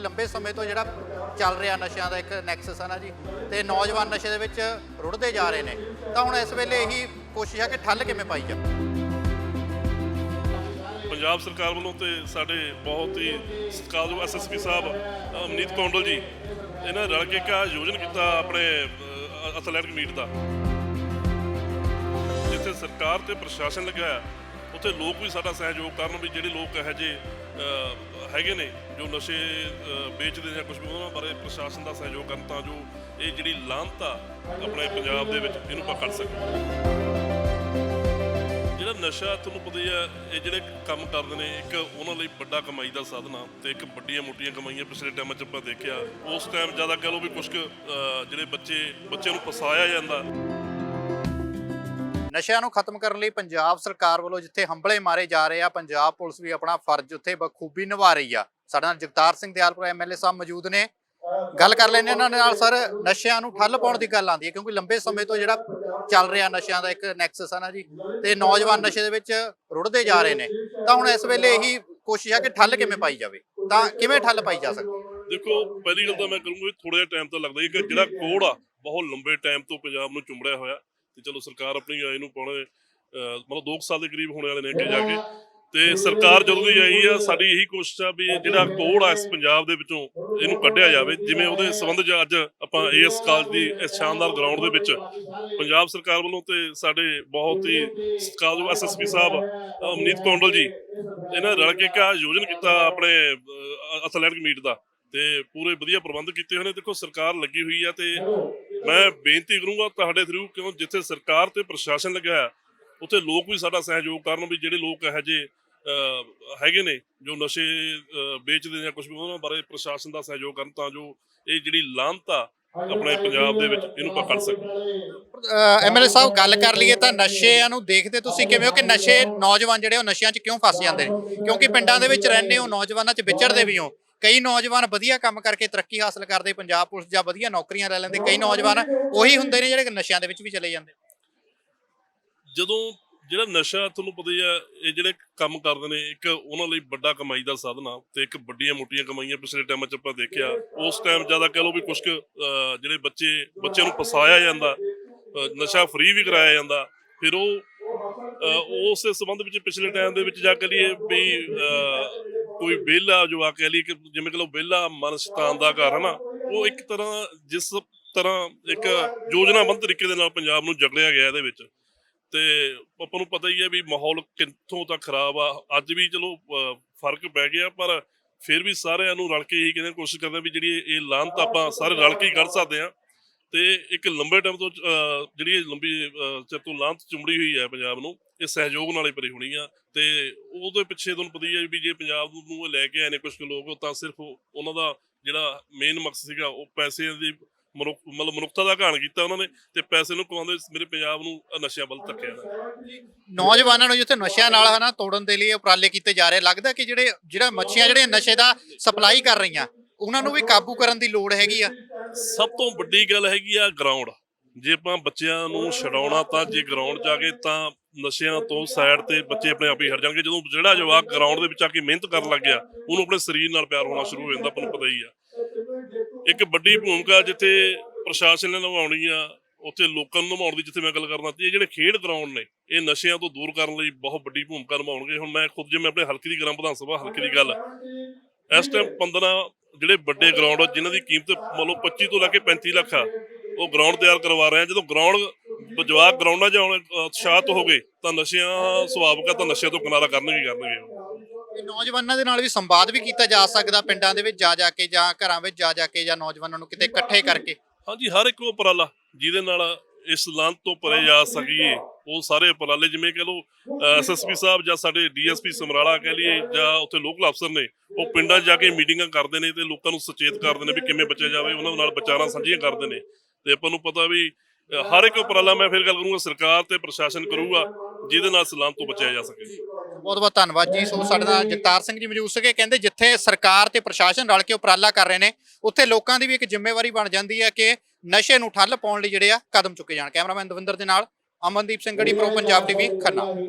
ਕਿਉਂਕਿ ਲੰਬੇ ਸਮੇਂ ਤੋਂ ਜਿਹੜਾ ਚੱਲ ਰਿਹਾ ਨਸ਼ਿਆਂ ਦਾ ਇੱਕ ਨੈਕਸਸ ਹੈ ਨਾ ਜੀ ਤੇ ਨੌਜਵਾਨ ਨਸ਼ੇ ਦੇ ਵਿੱਚ ਰੁੜਦੇ ਜਾ ਰਹੇ ਨੇ। ਤਾਂ ਹੁਣ ਇਸ ਵੇਲੇ ਇਹੀ ਕੋਸ਼ਿਸ਼ ਹੈ ਕਿ ਠੱਲ ਕਿਵੇਂ ਪਾਈ ਜਾਵੇ? ਪੰਜਾਬ ਸਰਕਾਰ ਵੱਲੋਂ ਤੇ ਸਾਡੇ ਬਹੁਤ ਹੀ ਸਤਿਕਾਰਯੋਗ ਐਸਐਸਪੀ ਸਾਹਿਬ ਅਮਨੀਤ ਕੌਂਡਲ ਜੀ ਇਹਨਾਂ ਰਲ ਕੇ ਇੱਕ ਆਯੋਜਨ ਕੀਤਾ ਆਪਣੇ ਅ, ਮੀਟ ਦਾ। ਜਿੱਥੇ ਸਰਕਾਰ ਤੇ ਪ੍ਰਸ਼ਾਸਨ ਲਗਾਇਆ ਉੱਥੇ ਲੋਕ ਵੀ ਸਾਡਾ ਸਹਿਯੋਗ ਕਰਨ ਵੀ ਜਿਹੜੇ ਲੋਕ ਇਹੋ ਜਿਹੇ ਹੈਗੇ ਨੇ ਜੋ ਨਸ਼ੇ ਵੇਚਦੇ ਜਾਂ ਕੁਝ ਵੀ ਉਹਨਾਂ ਬਾਰੇ ਪ੍ਰਸ਼ਾਸਨ ਦਾ ਸਹਿਯੋਗ ਕਰਨ ਤਾਂ ਜੋ ਇਹ ਜਿਹੜੀ ਲਾਂਤ ਆ ਆਪਣੇ ਪੰਜਾਬ ਦੇ ਵਿੱਚ ਇਹਨੂੰ ਆਪਾਂ ਕੱਢ ਸਕੀਏ। ਜਿਹੜਾ ਨਸ਼ਾ ਤੁਹਾਨੂੰ ਪਤਾ ਹੀ ਹੈ ਇਹ ਜਿਹੜੇ ਕੰਮ ਕਰਦੇ ਨੇ ਇੱਕ ਉਹਨਾਂ ਲਈ ਵੱਡਾ ਕਮਾਈ ਦਾ ਸਾਧਨ ਆ ਤੇ ਇੱਕ ਵੱਡੀਆਂ ਮੋਟੀਆਂ ਕਮਾਈਆਂ ਪਿਛਲੇ ਟਾਈਮਾਂ 'ਚ ਆਪਾਂ ਦੇਖਿਆ। ਉਸ ਟਾਈਮ ਜ਼ਿਆਦਾ ਕਹ ਲਓ ਵੀ ਕੁਝ ਕੁ, ਜਿਹੜੇ ਬੱਚੇ ਬੱਚਿਆਂ ਨੂੰ ਫਸਾਇਆ ਜਾਂਦਾ। ਨਸ਼ਿਆਂ ਨੂੰ ਖਤਮ ਕਰਨ ਲਈ ਪੰਜਾਬ ਸਰਕਾਰ ਵੱਲੋਂ ਜਿੱਥੇ ਹੰਬਲੇ ਮਾਰੇ ਜਾ ਰਹੇ ਆ, ਪੰਜਾਬ ਪੁਲਿਸ ਵੀ ਆਪਣਾ ਫਰਜ਼ ਉੱਥੇ ਬਖੂਬੀ ਨਿਭਾ ਰਹੀ ਆ। ਸਾਡੇ ਨਾਲ ਜਗਤਾਰ ਸਿੰਘ ਦਿਆਲਪੁਰ ਐਮਐਲਏ ਸਾਹਿਬ ਮੌਜੂਦ ਨੇ। ਗੱਲ ਕਰ ਲੈਣੇ ਇਹਨਾਂ ਨਾਲ, ਸਰ, ਨਸ਼ਿਆਂ ਨੂੰ ਠੱਲ ਪਾਉਣ ਦੀ ਗੱਲ ਆਉਂਦੀ ਹੈ, ਕਿਉਂਕਿ ਲੰਬੇ ਸਮੇਂ ਤੋਂ ਜਿਹੜਾ ਚੱਲ ਰਿਹਾ ਨਸ਼ਿਆਂ ਦਾ ਇੱਕ ਨੈਕਸਸ ਹੈ ਨਾ ਜੀ, ਤੇ ਨੌਜਵਾਨ ਨਸ਼ੇ ਦੇ ਵਿੱਚ ਰੁੜਦੇ ਜਾ ਰਹੇ ਨੇ। ਤਾਂ ਹੁਣ ਇਸ ਵੇਲੇ ਇਹੀ ਕੋਸ਼ਿਸ਼ ਆ ਕਿ ਠੱਲ ਕਿਵੇਂ ਪਾਈ ਜਾਵੇ? ਤਾਂ ਕਿਵੇਂ ਠੱਲ ਪਾਈ ਜਾ ਸਕਦੀ ਦੇਖੋ, ਪਹਿਲੀ ਗੱਲ ਤਾਂ ਮੈਂ ਕਰੂੰਗਾ ਵੀ ਥੋੜਾ ਜਿਹਾ ਟਾਈਮ ਤਾਂ ਲੱਗਦਾ ਹੀ ਕਿ ਜਿਹੜਾ ਕੋੜ ਆ, ਬਹੁਤ ਲੰਬੇ ਟਾਈਮ ਤੋਂ ਪੰਜਾਬ ਨੂੰ ਚੁੰਮੜਿਆ ਹੋਇਆ। ਤੇ ਚਲੋ ਸਰਕਾਰ ਆਪਣੀ ਆਏ ਨੂੰ ਪਾਉਣੇ ਮਤਲਬ 2 ਸਾਲ ਦੇ ਕਰੀਬ ਹੋਣੇ ਵਾਲੇ ਨੇ ਅੱਗੇ ਜਾ ਕੇ। ਤੇ ਸਰਕਾਰ ਜਦੋਂ ਦੀ ਆਈ ਆ ਸਾਡੀ ਇਹੀ ਕੋਸ਼ਿਸ਼ ਆ ਵੀ ਜਿਹੜਾ ਕੋੜ ਆ ਇਸ ਪੰਜਾਬ ਦੇ ਵਿੱਚੋਂ ਇਹਨੂੰ ਕੱਢਿਆ ਜਾਵੇ। ਜਿਵੇਂ ਉਹਦੇ ਸੰਬੰਧ 'ਚ ਅੱਜ ਆਪਾਂ ਏਐਸ ਕਾਲਜ ਦੀ ਇਸ ਸ਼ਾਨਦਾਰ ਗਰਾਊਂਡ ਦੇ ਵਿੱਚ ਪੰਜਾਬ ਸਰਕਾਰ ਵੱਲੋਂ ਤੇ ਸਾਡੇ ਬਹੁਤ ਹੀ ਸਤਿਕਾਰਯੋਗ ਐਸਐਸਪੀ ਸਾਹਿਬ ਅਮਨੀਤ ਕੌਂਡਲ ਜੀ ਇਹਨਾਂ ਰਲ ਕੇ ਇੱਕ ਆਯੋਜਨ ਕੀਤਾ ਆਪਣੇ ਐਥਲੈਟਿਕ ਮੀਟ ਦਾ। ਤੇ ਪੂਰੇ ਵਧੀਆ ਪ੍ਰਬੰਧ ਕੀਤੇ ਹੋਏ ਨੇ। ਦੇਖੋ ਸਰਕਾਰ ਲੱਗੀ ਹੋਈ ਆ ਤੇ ਮੈਂ ਬੇਨਤੀ ਕਰੂੰਗਾ ਤੁਹਾਡੇ ਥਰੂ ਕਿਉਂ ਜਿੱਥੇ ਸਰਕਾਰ ਤੇ ਪ੍ਰਸ਼ਾਸਨ ਲੱਗਿਆ ਹੋਇਆ, ਉੱਥੇ ਲੋਕ ਵੀ ਸਾਡਾ ਸਹਿਯੋਗ ਕਰਨ ਵੀ ਜਿਹੜੇ ਲੋਕ ਇਹੋ ਜਿਹੇ ਹੈਗੇ ਨੇ ਜੋ ਨਸ਼ੇ ਵੇਚਦੇ ਜਾਂ ਕੁਝ ਵੀ ਉਹਨਾਂ ਬਾਰੇ ਪ੍ਰਸ਼ਾਸਨ ਦਾ ਸਹਿਯੋਗ ਕਰਨ ਤਾਂ ਜੋ ਇਹ ਜਿਹੜੀ ਲਾਂਤ ਆ ਆਪਣੇ ਪੰਜਾਬ ਦੇ ਵਿੱਚ ਇਹਨੂੰ ਪਕੜ ਕੱਢ ਸਕੀਏ। ਐਮਐਲਏ ਸਾਹਿਬ ਗੱਲ ਕਰ ਲਈਏ ਤਾਂ ਨਸ਼ਿਆਂ ਨੂੰ ਦੇਖਦੇ ਤੁਸੀਂ ਕਿਵੇਂ ਹੋ ਕਿ ਨਸ਼ੇ ਨੌਜਵਾਨ ਜਿਹੜੇ ਉਹ ਨਸ਼ਿਆਂ 'ਚ ਕਿਉਂ ਫਸ ਜਾਂਦੇ ਨੇ? ਕਿਉਂਕਿ ਪਿੰਡਾਂ ਦੇ ਵਿੱਚ ਰਹਿੰਦੇ ਹੋ ਨੌਜਵਾਨਾਂ 'ਚ ਵਿਚਰਦੇ ਵੀ ਹੋ। ਕਈ ਨੌਜਵਾਨ ਵਧੀਆ ਕੰਮ ਕਰਕੇ ਤਰੱਕੀ ਹਾਸਲ ਕਰਦੇ ਪੰਜਾਬ ਪੁਲਿਸ ਜਾਂ ਵਧੀਆ ਨੌਕਰੀਆਂ ਲੈ ਲੈਂਦੇ। ਕਈ ਨੌਜਵਾਨ ਉਹੀ ਹੁੰਦੇ ਨੇ ਜਿਹੜੇ ਨਸ਼ਿਆਂ ਦੇ ਵਿੱਚ ਵੀ ਚਲੇ ਜਾਂਦੇ। ਜਦੋਂ ਜਿਹੜਾ ਨਸ਼ਾ ਤੁਹਾਨੂੰ ਪਤਾ ਹੀ ਆ ਇਹ ਜਿਹੜੇ ਕੰਮ ਕਰਦੇ ਨੇ ਇੱਕ ਉਹਨਾਂ ਲਈ ਵੱਡਾ ਕਮਾਈ ਦਾ ਸਾਧਨ ਆ ਤੇ ਇੱਕ ਵੱਡੀਆਂ ਮੋਟੀਆਂ ਕਮਾਈਆਂ ਪਿਛਲੇ ਟਾਈਮ 'ਚ ਆਪਾਂ ਦੇਖਿਆ। ਉਸ ਟਾਈਮ ਜ਼ਿਆਦਾ ਕਹ ਲਓ ਵੀ ਕੁਝ ਕੁ, ਜਿਹੜੇ ਬੱਚੇ ਬੱਚਿਆਂ ਨੂੰ ਫਸਾਇਆ ਜਾਂਦਾ ਨਸ਼ਾ ਫ੍ਰੀ ਵੀ ਕਰਾਇਆ ਜਾਂਦਾ। ਫਿਰ ਉਹ ਉਸ ਦੇ ਸੰਬੰਧ ਵਿੱਚ ਪਿਛਲੇ ਟਾਈਮ ਦੇ ਵਿੱਚ ਜਾ ਕੇ ਲਈਏ ਵੀ ਅਹ, ਕੋਈ ਵਿਹਲਾ ਜੋ ਆ ਕਹਿ ਲਈਏ ਕਿ ਜਿਵੇਂ ਕਿ ਲੋ ਵਿਹਲਾ ਮਨ ਸ਼ਤਾਨ ਦਾ ਘਰ ਹੈ ਨਾ, ਉਹ ਇੱਕ ਤਰ੍ਹਾਂ ਜਿਸ ਤਰ੍ਹਾਂ ਇੱਕ ਯੋਜਨਾਬੰਦ ਤਰੀਕੇ ਦੇ ਨਾਲ ਪੰਜਾਬ ਨੂੰ ਜਗੜਿਆ ਗਿਆ ਇਹਦੇ ਵਿੱਚ। ਤੇ ਆਪਾਂ ਨੂੰ ਪਤਾ ਹੀ ਹੈ ਵੀ ਮਾਹੌਲ ਕਿੱਥੋਂ ਤੱਕ ਖਰਾਬ ਆ। ਅੱਜ ਵੀ ਚਲੋ ਫ਼ਰਕ ਪੈ ਗਿਆ, ਪਰ ਫਿਰ ਵੀ ਸਾਰਿਆਂ ਨੂੰ ਰਲ ਕੇ ਇਹੀ ਕਹਿੰਦੇ ਕੋਸ਼ਿਸ਼ ਕਰਦੇ ਵੀ ਜਿਹੜੀ ਇਹ ਲਾਂਤ ਆਪਾਂ ਸਾਰੇ ਰਲ ਕੇ ਹੀ ਕੱਢ ਸਕਦੇ ਆ। ਤੇ ਇੱਕ ਲੰਬੇ ਟਾਈਮ ਤੋਂ ਜਿਹੜੀ ਲੰਬੀ ਚਿਰ ਤੋਂ ਲਾਂਤ ਚੁੰਬੜੀ ਹੋਈ ਹੈ ਪੰਜਾਬ ਨੂੰ। ਇਹ ਸਹਿਯੋਗ ਨਾਲ ਹੀ ਭਰੀ ਹੋਣੀ ਆ ਤੇ ਉਹਦੇ ਪਿੱਛੇ ਤੁਹਾਨੂੰ ਪਤਾ ਹੀ ਹੈ ਵੀ ਜੇ ਪੰਜਾਬ ਨੂੰ ਲੈ ਕੇ ਆਏ ਨੇ ਕੁਝ ਲੋਕ ਤਾਂ ਸਿਰਫ ਉਹਨਾਂ ਦਾ ਜਿਹੜਾ ਮੇਨ ਮਕਸਦ ਸੀਗਾ ਉਹ ਪੈਸੇ ਦੀ ਮਨੁੱਖ ਮਤਲਬ ਮਨੁੱਖਤਾ ਦਾ ਘਾਣ ਕੀਤਾ ਉਹਨਾਂ ਨੇ ਤੇ ਪੈਸੇ ਨੂੰ ਕਮਾਉਂਦੇ ਮੇਰੇ ਪੰਜਾਬ ਨੂੰ ਨਸ਼ਿਆਂ ਵੱਲ ਧੱਕਿਆ ਨਾ ਨੌਜਵਾਨਾਂ ਨੂੰ ਜਿੱਥੇ ਨਸ਼ਿਆਂ ਨਾਲ ਹਨਾ ਤੋੜਨ ਦੇ ਲਈ ਉਪਰਾਲੇ ਕੀਤੇ ਜਾ ਰਹੇ ਲੱਗਦਾ ਕਿ ਜਿਹੜੇ ਜਿਹੜਾ ਮੱਛੀਆਂ ਜਿਹੜੇ ਨਸ਼ੇ ਦਾ ਸਪਲਾਈ ਕਰ ਰਹੀਆਂ ਉਹਨਾਂ ਨੂੰ ਵੀ ਕਾਬੂ ਕਰਨ ਦੀ ਲੋੜ ਹੈਗੀ ਆ। ਸਭ ਤੋਂ ਵੱਡੀ ਗੱਲ ਹੈਗੀ ਆ ਗਰਾਊਂਡ ਜੇ ਆਪਾਂ ਬੱਚਿਆਂ ਨੂੰ ਛਡਾਉਣਾ ਤਾਂ ਜੇ ਗਰਾਊਂਡ 'ਚ ਆ ਕੇ ਤਾਂ ਨਸ਼ਿਆਂ ਤੋਂ ਸਾਈਡ ਤੇ ਬੱਚੇ ਆਪਣੇ ਆਪ ਹੀ ਹਟ ਜਾਣਗੇ। ਜਦੋਂ ਜਿਹੜਾ ਜਵਾਕ ਗਰਾਊਂਡ ਦੇ ਵਿੱਚ ਆ ਕੇ ਮਿਹਨਤ ਕਰਨ ਲੱਗ ਗਿਆ, ਉਹਨੂੰ ਆਪਣੇ ਸਰੀਰ ਨਾਲ ਪਿਆਰ ਹੋਣਾ ਸ਼ੁਰੂ ਹੋ ਜਾਂਦਾ, ਆਪਾਂ ਨੂੰ ਪਤਾ ਹੀ ਆ। ਇੱਕ ਵੱਡੀ ਭੂਮਿਕਾ ਜਿੱਥੇ ਪ੍ਰਸ਼ਾਸਨ ਨੇ ਨਿਭਾਉਣੀ ਆ, ਉੱਥੇ ਲੋਕਾਂ ਨੂੰ ਨਿਭਾਉਣ ਦੀ ਜਿੱਥੇ ਮੈਂ ਗੱਲ ਕਰਨਾ ਤੇ ਇਹ ਜਿਹੜੇ ਖੇਡ ਗਰਾਊਂਡ ਨੇ, ਇਹ ਨਸ਼ਿਆਂ ਤੋਂ ਦੂਰ ਕਰਨ ਲਈ ਬਹੁਤ ਵੱਡੀ ਭੂਮਿਕਾ ਨਿਭਾਉਣਗੇ। ਹੁਣ ਮੈਂ ਖੁਦ ਜਿਵੇਂ ਆਪਣੇ ਹਲਕੇ ਦੀ ਗ੍ਰਾਮ ਵਿਧਾਨ ਸਭਾ ਹਲਕੇ ਦੀ ਗੱਲ, ਇਸ ਟਾਈਮ 15 ਜਿਹੜੇ ਵੱਡੇ ਗਰਾਊਂਡ ਜਿਨ੍ਹਾਂ ਦੀ ਕੀਮਤ ਮੰਨ ਲਓ 25 ਤੋਂ ਲੈ ਕੇ 35 ਲੱਖ ਆ ਉਹ ਗਰਾਊਂਡ ਤਿਆਰ ਕਰਵਾ ਰਹੇ ਆ। ਜਦੋਂ ਗਰਾਊਂਡ ਜਵਾਕ ਗਰਾਊਂਡਾਂ 'ਚ ਆਉਣ ਉਤਸ਼ਾਹਤ ਹੋ ਗਏ ਤਾਂ ਨਸ਼ਿਆਂ ਸੁਭਾਵਿਕ ਆ ਤਾਂ ਨਸ਼ਿਆਂ ਤੋਂ ਕਿਨਾਰਾ ਕਰਨਗੇ ਕਰਨਗੇ। ਨੌਜਵਾਨਾਂ ਦੇ ਨਾਲ ਵੀ ਸੰਵਾਦ ਵੀ ਕੀਤਾ ਜਾ ਸਕਦਾ ਪਿੰਡਾਂ ਦੇ ਵਿੱਚ ਜਾ ਜਾ ਕੇ ਜਾਂ ਘਰਾਂ ਵਿੱਚ ਜਾ ਜਾ ਕੇ ਜਾਂ ਨੌਜਵਾਨਾਂ ਨੂੰ ਕਿਤੇ ਇਕੱਠੇ ਕਰਕੇ। ਹਾਂਜੀ ਹਰ ਇੱਕ ਉਪਰਾਲਾ ਜਿਹਦੇ ਨਾਲ ਇਸ ਲਾਂਤ ਤੋਂ ਪਰੇ ਜਾ ਸਕੀਏ ਉਹ ਸਾਰੇ ਉਪਰਾਲੇ ਜਿਵੇਂ ਕਹ ਲਓ ਐਸਐਸਪੀ ਸਾਹਿਬ ਜਾਂ ਸਾਡੇ ਡੀਐਸਪੀ ਸਮਰਾਲਾ ਕਹਿ ਲਈਏ ਜਾਂ ਉੱਥੇ ਲੋਕਲ ਅਫਸਰ ਨੇ ਉਹ ਪਿੰਡਾਂ 'ਚ ਜਾ ਕੇ ਮੀਟਿੰਗਾਂ ਕਰਦੇ ਨੇ ਤੇ ਲੋਕਾਂ ਨੂੰ ਸੁਚੇਤ ਕਰਦੇ ਨੇ ਵੀ ਕਿਵੇਂ ਬਚਿਆ ਜਾਵੇ ਉਹਨਾਂ ਨਾਲ ਵਿਚਾਰਾਂ ਸਾਂਝੀਆਂ ਕਰਦੇ ਨੇ। ਤੇ ਆਪਾਂ ਨੂੰ ਪਤਾ ਵੀ ਹਰ ਇੱਕ ਉਪਰਾਲਾ ਮੈਂ ਫਿਰ ਗੱਲ ਕਰੂੰਗਾ, ਸਰਕਾਰ ਤੇ ਪ੍ਰਸ਼ਾਸਨ ਕਰੂਗਾ, ਜਿਹਦੇ ਨਾਲ ਇਸ ਤੋਂ ਬਚਿਆ ਜਾ ਸਕੇ। ਬਹੁਤ ਬਹੁਤ ਧੰਨਵਾਦ ਜੀ। ਸੋ ਸਾਡੇ ਨਾਲ ਜਗਤਾਰ ਸਿੰਘ ਜੀ ਮੌਜੂਦ ਸੀਗੇ। ਕਹਿੰਦੇ ਜਿੱਥੇ ਸਰਕਾਰ ਤੇ ਪ੍ਰਸ਼ਾਸਨ ਰਲ ਕੇ ਉਪਰਾਲਾ ਕਰ ਰਹੇ ਨੇ, ਉੱਥੇ ਲੋਕਾਂ ਦੀ ਵੀ ਇੱਕ ਜ਼ਿੰਮੇਵਾਰੀ ਬਣ ਜਾਂਦੀ ਹੈ ਕਿ ਨਸ਼ੇ ਨੂੰ ਠੱਲ ਪਾਉਣ ਲਈ ਜਿਹੜੇ ਆ ਕਦਮ ਚੁੱਕੇ ਜਾਣ। ਕੈਮਰਾਮੈਨ ਦਵਿੰਦਰ ਦੇ ਨਾਲ ਅਮਨਦੀਪ ਸਿੰਘ ਗੜੀ, ਪ੍ਰੋ ਪੰਜਾਬ ਟੀਵੀ, ਖੰਨਾ।